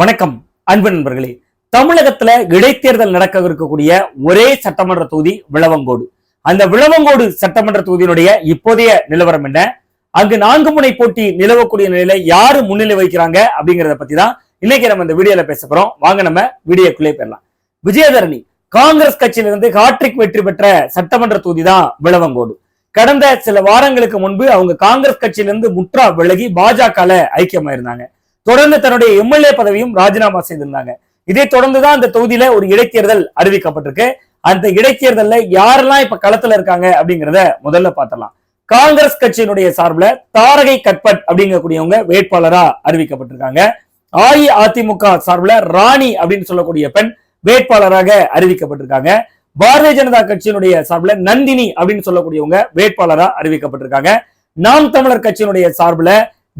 வணக்கம் அன்பு நண்பர்களே. தமிழகத்துல இடைத்தேர்தல் நடக்க இருக்கக்கூடிய ஒரே சட்டமன்ற தொகுதி விளவங்கோடு. அந்த விளவங்கோடு சட்டமன்ற தொகுதியினுடைய இப்போதைய நிலவரம் என்ன? அங்கு நான்கு முனை போட்டி நிலவக்கூடிய நிலையில யாரு முன்னிலை வைக்கிறாங்க அப்படிங்கறத பத்தி தான் இன்னைக்கு நம்ம இந்த வீடியோல பேச போறோம். வாங்க நம்ம வீடியோக்குள்ளே போயிடலாம். விஜயதரணி காங்கிரஸ் கட்சியிலிருந்து ஹாட்ரிக் வெற்றி பெற்ற சட்டமன்ற தொகுதி தான் விளவங்கோடு. கடந்த சில வாரங்களுக்கு முன்பு அவங்க காங்கிரஸ் கட்சியிலிருந்து முற்றா விலகி பாஜக ஐக்கியமாயிருந்தாங்க. தொடர்ந்து தன்னுடைய எம்எல்ஏ பதவியும் ராஜினாமா செய்திருந்தாங்க. இதை தொடர்ந்துதான் அந்த தொகுதியில ஒரு இடைத்தேர்தல் அறிவிக்கப்பட்டிருக்கு. அந்த இடைத்தேர்தல்ல யாரெல்லாம் இப்ப களத்துல இருக்காங்க அப்படிங்கறத முதல்ல பார்த்தலாம் காங்கிரஸ் கட்சியினுடைய சார்பில் தாரகை கட்பட் அப்படிங்கக்கூடியவங்க வேட்பாளரா அறிவிக்கப்பட்டிருக்காங்க. அஇஅதிமுக சார்பில் ராணி அப்படின்னு சொல்லக்கூடிய பெண் வேட்பாளராக அறிவிக்கப்பட்டிருக்காங்க. பாரதிய ஜனதா கட்சியினுடைய சார்பில் நந்தினி அப்படின்னு சொல்லக்கூடியவங்க வேட்பாளரா அறிவிக்கப்பட்டிருக்காங்க. நாம் தமிழர் கட்சியினுடைய சார்பில்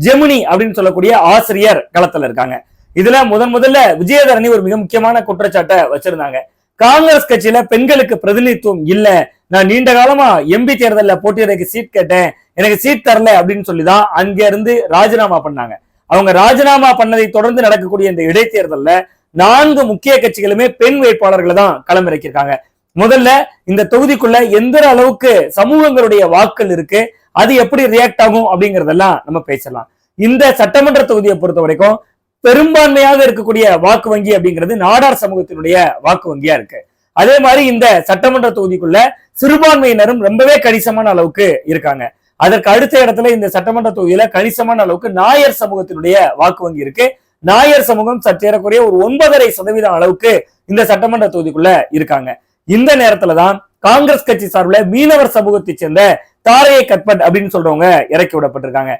ஜெமினி அப்படின்னு சொல்லக்கூடிய ஆசிரியர் களத்துல இருக்காங்க. இதுல முதன் முதல்ல விஜயதரணி ஒரு மிக முக்கியமான குற்றச்சாட்டை வச்சிருந்தாங்க. காங்கிரஸ் கட்சியில பெண்களுக்கு பிரதிநிதித்துவம் இல்ல. நான் நீண்ட காலமா எம்பி தேர்தலில் போட்டியிடக்கு சீட் கேட்டேன். எனக்கு சீட் தரல அப்படின்னு சொல்லிதான் அங்க இருந்து ராஜினாமா பண்ணாங்க. அவங்க ராஜினாமா பண்ணதை தொடர்ந்து நடக்கக்கூடிய இந்த இடைத்தேர்தல்ல நான்கு முக்கிய கட்சிகளுமே பெண் வேட்பாளர்களை தான் களமிறக்கியிருக்காங்க. முதல்ல இந்த தொகுதிக்குள்ள எந்த அளவுக்கு சமூகங்களுடைய வாக்கள் இருக்கு. அது எப்படி ரியாக்ட் ஆகும் அப்படிங்கறதெல்லாம் நம்ம பேசலாம். இந்த சட்டமன்ற தொகுதியை பொறுத்த வரைக்கும் பெரும்பான்மையாக இருக்கக்கூடிய வாக்கு வங்கி அப்படிங்கிறது நாடார் சமூகத்தினுடைய வாக்கு வங்கியா இருக்கு. அதே மாதிரி இந்த சட்டமன்ற தொகுதிக்குள்ள சிறுபான்மையினரும் ரொம்பவே கணிசமான அளவுக்கு இருக்காங்க. அதற்கு அடுத்த இடத்துல இந்த சட்டமன்ற தொகுதியில கணிசமான அளவுக்கு நாயர் சமூகத்தினுடைய வாக்கு வங்கி இருக்கு. நாயர் சமூகம் சற்றேறக்குறைய ஒரு ஒன்பதரை சதவீதம் அளவுக்கு இந்த சட்டமன்ற தொகுதிக்குள்ள இருக்காங்க. இந்த நேரத்துலதான் காங்கிரஸ் கட்சி சார்பில் மீனவர் சமூகத்தை சேர்ந்த தாரகை கட்பட் அப்படின்னு சொல்றவங்க இறக்கி விடப்பட்டிருக்காங்க.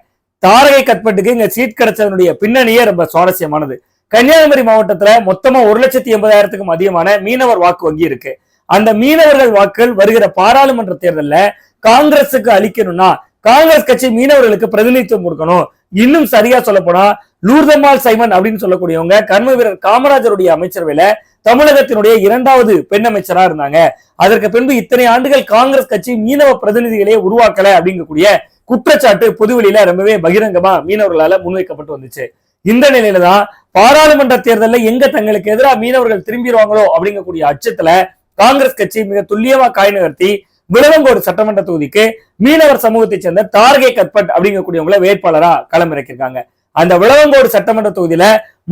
தாரகை கட்பட்டுக்கு இங்க சீட் கிடைச்சதனுடைய பின்னணியே ரொம்ப சுவாரஸ்யமானது. கன்னியாகுமரி மாவட்டத்துல மொத்தமா ஒரு லட்சத்தி எண்பதாயிரத்துக்கும் அதிகமான மீனவர் வாக்கு வங்கி இருக்கு. அந்த மீனவர்கள் வாக்குகள் வருகிற பாராளுமன்ற தேர்தல்ல காங்கிரஸுக்கு அளிக்கணும்னா காங்கிரஸ் கட்சி மீனவர்களுக்கு பிரதிநிதித்துவம் கொடுக்கணும். இன்னும் சரியா சொல்ல போனா லூர்தம்மாள் சைமன் அப்படின்னு சொல்லக்கூடியவங்க கர்ம வீரர் காமராஜருடைய அமைச்சரவையில தமிழகத்தினுடைய இரண்டாவது பெண் அமைச்சரா இருந்தாங்க. அதற்கு பின்பு இத்தனை ஆண்டுகள் காங்கிரஸ் கட்சி மீனவ பிரதிநிதிகளே உருவாக்கல அப்படிங்கக்கூடிய குற்றச்சாட்டு பொதுவெளியில ரொம்பவே பகிரங்கமா மீனவர்களால முன்வைக்கப்பட்டு வந்துச்சு. இந்த நிலையில தான் பாராளுமன்ற தேர்தலில் எங்க தங்களுக்கு எதிராக மீனவர்கள் திரும்பிடுவாங்களோ அப்படிங்கக்கூடிய அச்சத்துல காங்கிரஸ் கட்சி மிக துல்லியமா காய் நகர்த்தி விளவங்கோடு சட்டமன்ற தொகுதிக்கு மீனவர் சமூகத்தை சேர்ந்த தார்கே கட்பட் அப்படிங்கக்கூடியவங்கள வேட்பாளரா களமிறக்கியிருக்காங்க. அந்த விளவங்கோடு சட்டமன்ற தொகுதியில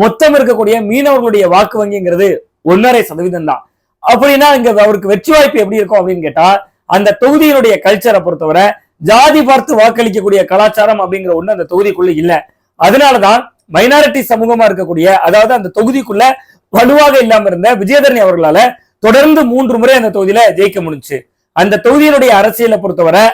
மொத்தம் இருக்கக்கூடிய மீனவர்களுடைய வாக்கு வங்கிங்கிறது ஒன்னரை சதவீதம் தான். அப்படின்னா இங்க அவருக்கு வெற்றி வாய்ப்பு எப்படி இருக்கும் அப்படின்னு கேட்டா அந்த தொகுதியினுடைய கல்ச்சரை பொறுத்தவரை ஜாதி பார்த்து வாக்களிக்கக்கூடிய கலாச்சாரம் அப்படிங்கிற ஒண்ணு அந்த தொகுதிக்குள்ள இல்ல. அதனாலதான் மைனாரிட்டி சமூகமா இருக்கக்கூடிய அதாவது அந்த தொகுதிக்குள்ள வலுவாக இல்லாம இருந்த விஜயதரணி அவர்களால தொடர்ந்து மூன்று முறை அந்த தொகுதியில ஜெயிக்க முடிஞ்சுச்சு. அந்த தொகுதியினுடைய அரசியலை பொறுத்தவரை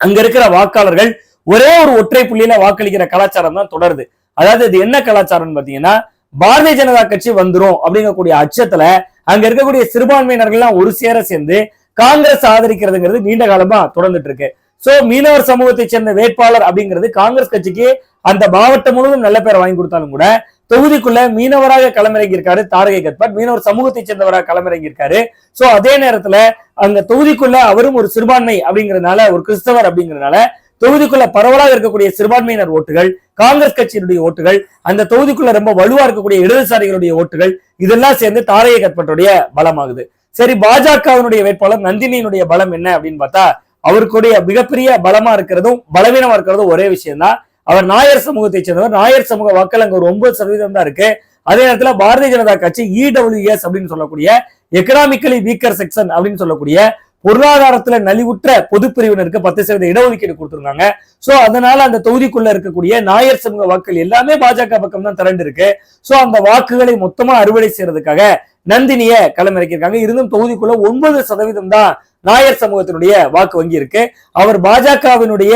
அங்க இருக்கிற வாக்காளர்கள் ஒரே ஒரு ஒற்றை புள்ளியில வாக்களிக்கிற கலாச்சாரம் தான் தொடருது. அதாவது இது என்ன கலாச்சாரம்னு பாத்தீங்கன்னா பாரதிய ஜனதா கட்சி வந்துரும் அப்படிங்கக்கூடிய அச்சத்துல அங்க இருக்கக்கூடிய சிறுபான்மையினர்கள்லாம் ஒரு சேர சேர்ந்து காங்கிரஸ் ஆதரிக்கிறதுங்கிறது நீண்ட காலமா தொடர்ந்துட்டு இருக்கு. சோ மீனவர் சமூகத்தை சேர்ந்த வேட்பாளர் அப்படிங்கிறது காங்கிரஸ் கட்சிக்கு அந்த மாவட்டம் முழுவதும் நல்ல பேர் வாங்கி கொடுத்தாலும் கூட தொகுதிக்குள்ள மீனவராக களமிறங்கி இருக்காரு தாரகை கத்பட் மீனவர் சமூகத்தை சேர்ந்தவராக களமிறங்கி இருக்காரு சோ அதே நேரத்துல அந்த தொகுதிக்குள்ள அவரும் ஒரு சிறுபான்மை அப்படிங்கறதுனால ஒரு கிறிஸ்தவர் அப்படிங்கறதுனால தொகுதிக்குள்ள பரவலாக இருக்கக்கூடிய சிறுபான்மையினர் ஓட்டுகள் காங்கிரஸ் கட்சியினுடைய ஓட்டுகள் அந்த தொகுதிக்குள்ள ரொம்ப வலுவா இருக்கக்கூடிய இடதுசாரிகளுடைய ஓட்டுகள் இதெல்லாம் சேர்ந்து தாரைய கற்பனுடைய பலமாகுது. சரி பாஜகவினுடைய வேட்பாளர் நந்தினியினுடைய பலம் என்ன அப்படின்னு பார்த்தா அவருக்குடைய மிகப்பெரிய பலமா இருக்கிறதும் பலவீனமா இருக்கிறதும் ஒரே விஷயம் தான் அவர் நாயர் சமூகத்தை சேர்ந்தவர். நாயர் சமூக வாக்கள் அங்க ஒரு ஒன்பது சதவீதம் தான் இருக்கு. அதே நேரத்துல பாரதிய ஜனதா கட்சி இடபிள்யூஎஸ் அப்படின்னு சொல்லக்கூடிய எக்கனாமிக்கலி வீக்கர் செக்ஷன் அப்படின்னு சொல்லக்கூடிய பொருளாதாரத்துல நலிவுற்ற பொதுப்பிரிவினருக்கு பத்து சதவீத இடஒதுக்கீடு கொடுத்துருந்தாங்க. சோ அதனால அந்த தொகுதிக்குள்ள இருக்கக்கூடிய நாயர் சமூக வாக்குகள் எல்லாமே பாஜக பக்கம் தான் திரண்டு இருக்கு. சோ அந்த வாக்குகளை மொத்தமா அறுவடை செய்யறதுக்காக நந்தினிய களமிறக்கியிருக்காங்க. இருந்தும் தொகுதிக்குள்ள ஒன்பது சதவீதம் தான் நாயர் சமூகத்தினுடைய வாக்கு வங்கி இருக்கு. அவர் பாஜகவினுடைய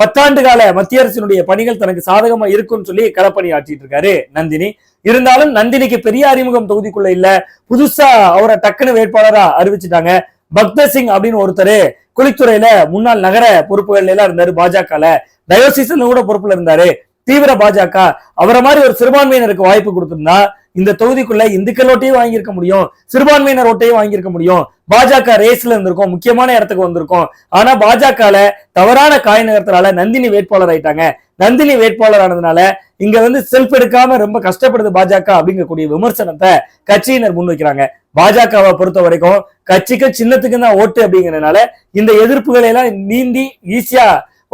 பத்தாண்டு கால மத்திய அரசினுடைய பணிகள் தனக்கு சாதகமா இருக்கும்னு சொல்லி களப்பணி ஆற்றிட்டு இருக்காரு நந்தினி. இருந்தாலும் நந்தினிக்கு பெரிய அறிமுகம் தொகுதிக்குள்ள இல்ல. புதுசா அவரை டக்குனு வேட்பாளரா அறிவிச்சுட்டாங்க. பக்தர் சிங் அப்படின்னு ஒருத்தர் குளித்துறையில முன்னாள் நகர பொறுப்புகள் எல்லாம் இருந்தாரு பாஜகல. டயோசிஸ்ல கூட பொறுப்புல இருந்தாரு. தீவிர பாஜக. அவரை மாதிரி ஒரு சிறுபான்மையினருக்கு வாய்ப்பு கொடுத்திருந்தா இந்த தொகுதிக்குள்ள இந்துக்கள் ஓட்டையும் வாங்கியிருக்க முடியும். சிறுபான்மையினர் ஓட்டையும் வாங்கியிருக்க முடியும். பாஜக ரேஸ்ல இருந்திருக்கும். முக்கியமான இடத்துக்கு வந்திருக்கும். ஆனா பாஜகல தவறான காய் நகரத்தினால நந்தினி வேட்பாளர் ஆயிட்டாங்க. நந்தினி வேட்பாளர் ஆனதுனால இங்க வந்து செல்ஃப் எடுக்காம ரொம்ப கஷ்டப்படுது பாஜக அப்படிங்கக்கூடிய விமர்சனத்தை கட்சியினர் முன்வைக்கிறாங்க. பாஜகவை பொறுத்த வரைக்கும் கட்சிக்கு சின்னத்துக்கு தான் ஓட்டு அப்படிங்கிறதுனால இந்த எதிர்ப்புகளை எல்லாம் நீந்தி ஈஸியா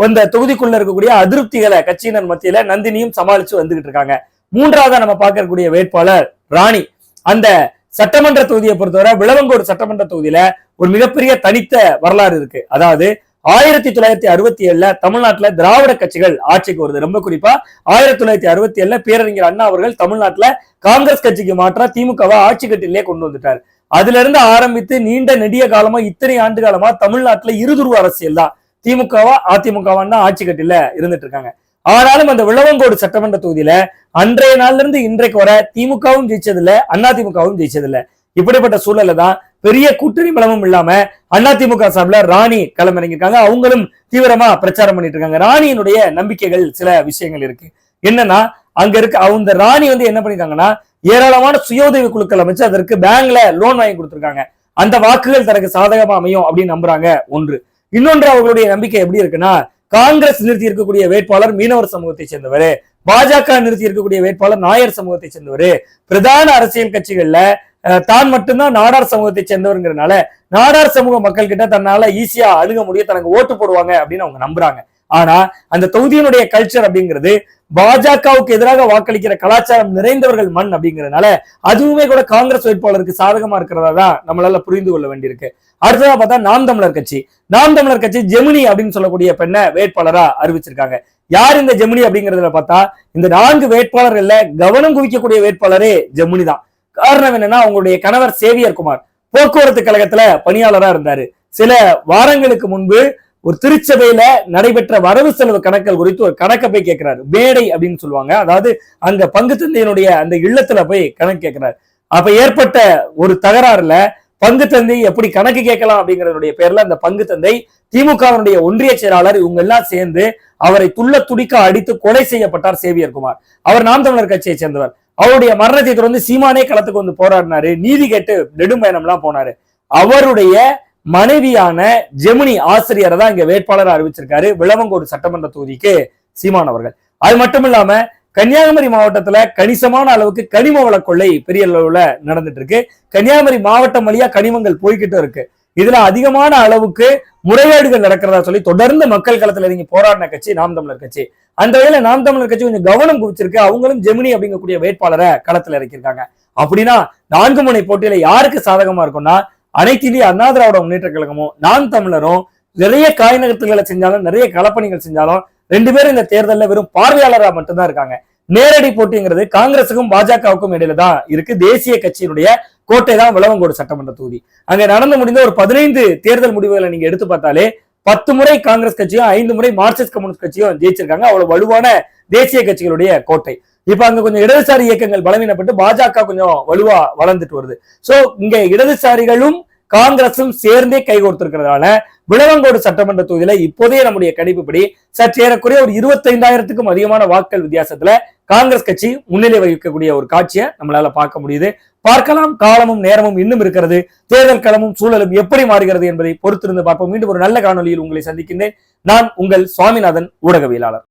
அந்த தொகுதிக்குள்ள இருக்கக்கூடிய அதிருப்திகளை கட்சியினர் மத்தியில நந்தினியும் சமாளிச்சு வந்துகிட்டு இருக்காங்க. மூன்றாவதா நம்ம பார்க்கக்கூடிய வேட்பாளர் ராணி. அந்த சட்டமன்ற தொகுதியை பொறுத்தவரை விளவங்கோடு சட்டமன்ற தொகுதியில ஒரு மிகப்பெரிய தனித்த வரலாறு இருக்கு. அதாவது ஆயிரத்தி தொள்ளாயிரத்தி அறுபத்தி ஏழுல தமிழ்நாட்டுல திராவிட கட்சிகள் ஆட்சிக்கு வருது. ரொம்ப குறிப்பா ஆயிரத்தி தொள்ளாயிரத்தி அறுபத்தி ஏழுல பேரறிஞர் அண்ணா அவர்கள் தமிழ்நாட்டுல காங்கிரஸ் கட்சிக்கு மாற்றா திமுகவை ஆட்சி கட்டிலே கொண்டு வந்துட்டார். அதுல இருந்து ஆரம்பித்து நீண்ட நெடிய காலமா இத்தனை ஆண்டு காலமா தமிழ்நாட்டுல இருதுருவ அரசியல் தான். திமுகவா அதிமுகவான் தான் ஆட்சி கட்டில இருந்துட்டு இருக்காங்க. ஆனாலும் அந்த விளவங்கோடு சட்டமன்ற தொகுதியில அன்றைய நாள்ல இருந்து இன்றைக்கு வர திமுகவும் ஜெயிச்சதில்ல அதிமுகவும் ஜெயிச்சதில்ல. இப்படிப்பட்ட சூழல்ல தான் பெரிய கூட்டணி பலமும் இல்லாம அதிமுக சார்பில் ராணி களமிறங்கியிருக்காங்க. அவங்களும் தீவிரமா பிரச்சாரம் பண்ணிட்டு இருக்காங்க ராணியினுடைய நம்பிக்கைகள் சில விஷயங்கள் இருக்கு. என்னன்னா அங்க இருக்க அந்த ராணி வந்து என்ன பண்ணிருக்காங்கன்னா ஏராளமான சுய உதவி குழுக்கள் அமைச்சு அதற்கு பேங்க்ல லோன் வாங்கி கொடுத்துருக்காங்க. அந்த வாக்குகள் தனக்கு சாதகமா அமையும் அப்படின்னு நம்புறாங்க ஒன்று. இன்னொன்று அவர்களுடைய நம்பிக்கை எப்படி இருக்குன்னா காங்கிரஸ் நிறுத்தி இருக்கக்கூடிய வேட்பாளர் மீனவர் சமூகத்தை சேர்ந்தவர் பாஜக நிறுத்தி இருக்கக்கூடிய வேட்பாளர் நாயர் சமூகத்தை சேர்ந்தவர் பிரதான அரசியல் கட்சிகள்ல தான் மட்டும்தான் நாடார் சமூகத்தை சேர்ந்தவருங்கிறனால நாடார் சமூக மக்கள் கிட்ட தன்னால ஈஸியா அணுக முடியும் தனக்கு ஓட்டு போடுவாங்க அப்படின்னு அவங்க நம்புறாங்க. ஆனா அந்த தொகுதியினுடைய கல்ச்சர் அப்படிங்கிறது பாஜகவுக்கு எதிராக வாக்களிக்கிற கலாச்சாரம் நிறைந்தவர்கள் மண் அப்படிங்கறதுனால அதுவுமே கூட காங்கிரஸ் வேட்பாளருக்கு சாதகமா இருக்கிறதா தான் நம்மளால புரிந்து கொள்ள வேண்டியிருக்கு. அடுத்ததா பார்த்தா நாம் தமிழர் கட்சி. நாம் தமிழர் கட்சி ஜெமினி அப்படின்னு சொல்லக்கூடிய பெண்ணை வேட்பாளரா அறிவிச்சிருக்காங்க. யார் இந்த ஜெமினி அப்படிங்கறதுல பார்த்தா இந்த நான்கு வேட்பாளர்கள்ல கவனம் குவிக்கக்கூடிய வேட்பாளரே ஜெமினி தான். காரணம் என்னன்னா அவங்களுடைய கணவர் சேவியர் குமார். போக்குவரத்து கழகத்துல பணியாளரா இருந்தாரு. சில வாரங்களுக்கு முன்பு ஒரு திருச்சபையில நடைபெற்ற வரவு செலவு கணக்கள் குறித்து ஒரு கணக்கை போய் கேட்கிறாரு மேடை அப்படின்னு சொல்லுவாங்க. அதாவது அங்க பங்கு தந்தையினுடைய அந்த இல்லத்துல போய் கணக்கு கேட்கிறாரு அப்ப ஏற்பட்ட ஒரு தகராறுல பங்கு தந்தை எப்படி கணக்கு கேட்கலாம் அப்படிங்கறதுடைய பேர்ல அந்த பங்கு தந்தை திமுகவினுடைய ஒன்றிய செயலாளர் இவங்க எல்லாம் சேர்ந்து அவரை துள்ள துடிக்க அடித்து கொலை செய்யப்பட்டார் சேவியர் குமார். அவர் நாம் தமிழர் கட்சியை சேர்ந்தவர். அவருடைய மரணத்தை தொடர்ந்து சீமானே களத்துக்கு வந்து போராடினாரு. நீதி கேட்டு நெடும்பயணம் எல்லாம் போனாரு. அவருடைய மனைவியான ஜெமினி ஆசிரியரை தான் இங்க வேட்பாளர் அறிவிச்சிருக்காரு. விளவங்கோடு சட்டமன்ற தொகுதிக்கு சீமான் அவர்கள். அது மட்டும் இல்லாம கன்னியாகுமரி மாவட்டத்துல கணிசமான அளவுக்கு கனிம வள கொள்ளை பெரிய அளவுல நடந்துட்டு இருக்கு. கன்னியாகுமரி மாவட்டம் வழியா கனிமங்கள் போய்கிட்டு இருக்கு. இதுல அதிகமான அளவுக்கு முறைகேடுகள் நடக்கிறதா சொல்லி தொடர்ந்து மக்கள் களத்துல இறங்கி போராடின கட்சி நாம் தமிழர் கட்சி. அந்த வகையில நாம் தமிழர் கட்சி கொஞ்சம் கவனம் குவிச்சிருக்கு. அவங்களும் ஜெமினி அப்படிங்கக்கூடிய வேட்பாளரை களத்துல இறக்கியிருக்காங்க. அப்படின்னா நான்கு முனை போட்டியில யாருக்கு சாதகமா இருக்கும்னா அனைத்து இந்திய அண்ணா திராவிட முன்னேற்ற கழகமும் நாம் தமிழரும் நிறைய காய் நகர்த்துகளை செஞ்சாலும் நிறைய கலப்பணிகள் செஞ்சாலும் ரெண்டு பேரும் இந்த தேர்தலில் வெறும் பார்வையாளராக மட்டும்தான் இருக்காங்க. நேரடி போட்டிங்கிறது காங்கிரசுக்கும் பாஜகவுக்கும் இடையில தான் இருக்கு. தேசிய கட்சியினுடைய கோட்டை தான் விளவங்கோடு சட்டமன்ற தொகுதி. அங்க நடந்து முடிந்த ஒரு பதினைந்து தேர்தல் முடிவுகளை நீங்க எடுத்து பார்த்தாலே பத்து முறை காங்கிரஸ் கட்சியும் ஐந்து முறை மார்க்சிஸ்ட் கம்யூனிஸ்ட் கட்சியும் ஜெயிச்சிருக்காங்க. அவ்வளவு வலுவான தேசிய கட்சிகளுடைய கோட்டை. இப்ப அங்க கொஞ்சம் இடதுசாரி இயக்கங்கள் பலவீனப்பட்டு பாஜக கொஞ்சம் வலுவா வளர்ந்துட்டு வருது. சோ இங்க இடதுசாரிகளும் காங்கிரஸும் சேர்ந்தே கைகோர்த்திருக்கிறதுனால விளவங்கோடு சட்டமன்ற தொகுதியில இப்போதைய நம்முடைய கணிப்புப்படி சற்று ஏறக்குறைய ஒரு இருபத்தைந்தாயிரத்துக்கும் அதிகமான வாக்கள் வித்தியாசத்துல காங்கிரஸ் கட்சி முன்னிலை வகிக்கக்கூடிய ஒரு காட்சியை நம்மளால பார்க்க முடியுது. பார்க்கலாம் காலமும் நேரமும் இன்னும் இருக்கிறது. தேர்தல் களமும் சூழலும் எப்படி மாறுகிறது என்பதை பொறுத்திருந்து பார்ப்போம். மீண்டும் ஒரு நல்ல காணொலியில் உங்களை சந்திக்கின்றேன். நான் உங்கள் சுவாமிநாதன் ஊடகவியலாளர்.